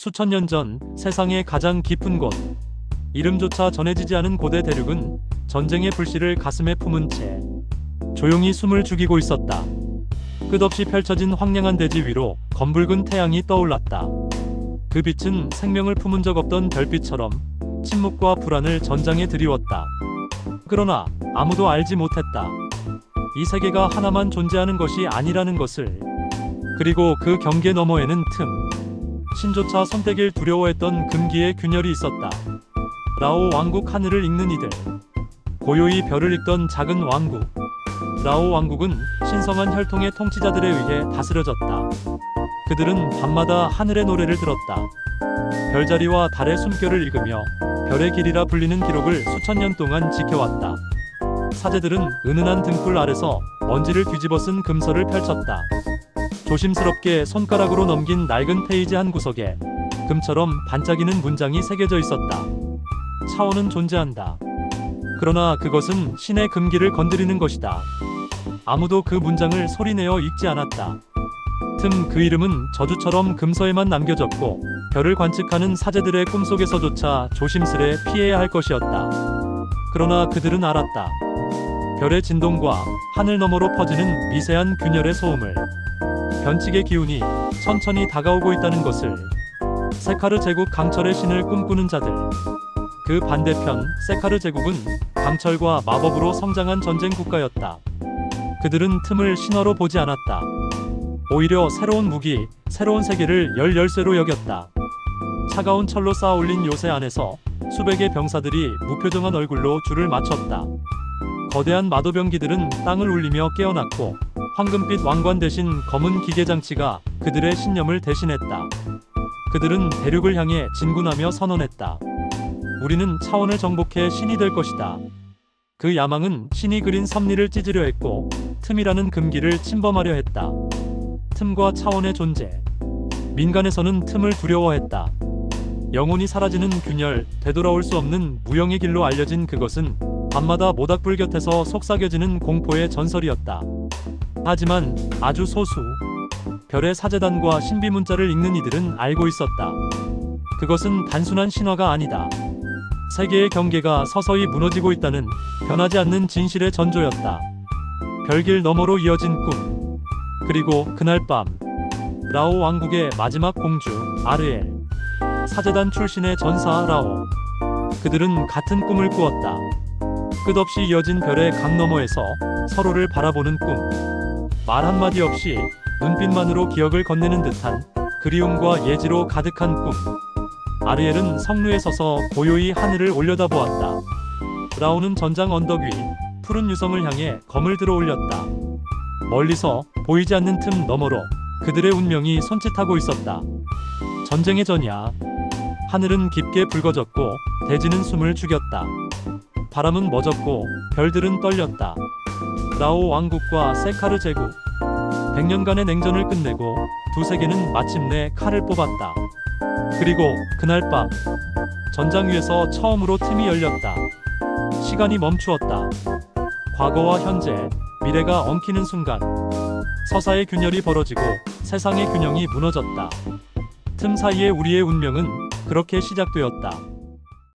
수천 년 전 세상의 가장 깊은 곳 이름조차 전해지지 않은 고대 대륙은 전쟁의 불씨를 가슴에 품은 채 조용히 숨을 죽이고 있었다. 끝없이 펼쳐진 황량한 대지 위로 검붉은 태양이 떠올랐다. 그 빛은 생명을 품은 적 없던 별빛처럼 침묵과 불안을 전장에 드리웠다. 그러나 아무도 알지 못했다. 이 세계가 하나만 존재하는 것이 아니라는 것을. 그리고 그 경계 너머에는 틈. 신조차 손대길 두려워했던 금기의 균열이 있었다. 라오 왕국 하늘을 읽는 이들. 고요히 별을 읽던 작은 왕국. 라오 왕국은 신성한 혈통의 통치자들에 의해 다스려졌다. 그들은 밤마다 하늘의 노래를 들었다. 별자리와 달의 숨결을 읽으며 별의 길이라 불리는 기록을 수천 년 동안 지켜왔다. 사제들은 은은한 등불 아래서 먼지를 뒤집어 쓴 금서를 펼쳤다. 조심스럽게 손가락으로 넘긴 낡은 페이지 한 구석에 금처럼 반짝이는 문장이 새겨져 있었다. 차원은 존재한다. 그러나 그것은 신의 금기를 건드리는 것이다. 아무도 그 문장을 소리내어 읽지 않았다. 틈 그 이름은 저주처럼 금서에만 남겨졌고 별을 관측하는 사제들의 꿈속에서조차 조심스레 피해야 할 것이었다. 그러나 그들은 알았다. 별의 진동과 하늘 너머로 퍼지는 미세한 균열의 소음을 변칙의 기운이 천천히 다가오고 있다는 것을 세카르 제국 강철의 신을 꿈꾸는 자들 그 반대편 세카르 제국은 강철과 마법으로 성장한 전쟁 국가였다. 그들은 틈을 신화로 보지 않았다. 오히려 새로운 무기, 새로운 세계를 열 열쇠로 여겼다. 차가운 철로 쌓아 올린 요새 안에서 수백의 병사들이 무표정한 얼굴로 줄을 맞췄다. 거대한 마도병기들은 땅을 울리며 깨어났고 황금빛 왕관 대신 검은 기계장치가 그들의 신념을 대신했다. 그들은 대륙을 향해 진군하며 선언했다. 우리는 차원을 정복해 신이 될 것이다. 그 야망은 신이 그린 섭리를 찢으려 했고 틈이라는 금기를 침범하려 했다. 틈과 차원의 존재. 민간에서는 틈을 두려워했다. 영혼이 사라지는 균열, 되돌아올 수 없는 무영의 길로 알려진 그것은 밤마다 모닥불 곁에서 속삭여지는 공포의 전설이었다. 하지만 아주 소수 별의 사제단과 신비 문자를 읽는 이들은 알고 있었다. 그것은 단순한 신화가 아니다. 세계의 경계가 서서히 무너지고 있다는 변하지 않는 진실의 전조였다. 별길 너머로 이어진 꿈. 그리고 그날 밤 라오 왕국의 마지막 공주 아르엘 사제단 출신의 전사 라오 그들은 같은 꿈을 꾸었다. 끝없이 이어진 별의 강 너머에서 서로를 바라보는 꿈. 말 한마디 없이 눈빛만으로 기억을 건네는 듯한 그리움과 예지로 가득한 꿈. 아르엘은 성루에 서서 고요히 하늘을 올려다보았다. 라오는 전장 언덕 위 푸른 유성을 향해 검을 들어 올렸다. 멀리서 보이지 않는 틈 너머로 그들의 운명이 손짓하고 있었다. 전쟁의 전이야. 하늘은 깊게 붉어졌고 대지는 숨을 죽였다. 바람은 멎었고 별들은 떨렸다. 라오 왕국과 세카르 제국. 100년간의 냉전을 끝내고 두 세계는 마침내 칼을 뽑았다. 그리고 그날 밤 전장 위에서 처음으로 틈이 열렸다. 시간이 멈추었다. 과거와 현재, 미래가 엉키는 순간 서사의 균열이 벌어지고 세상의 균형이 무너졌다. 틈 사이에 우리의 운명은 그렇게 시작되었다.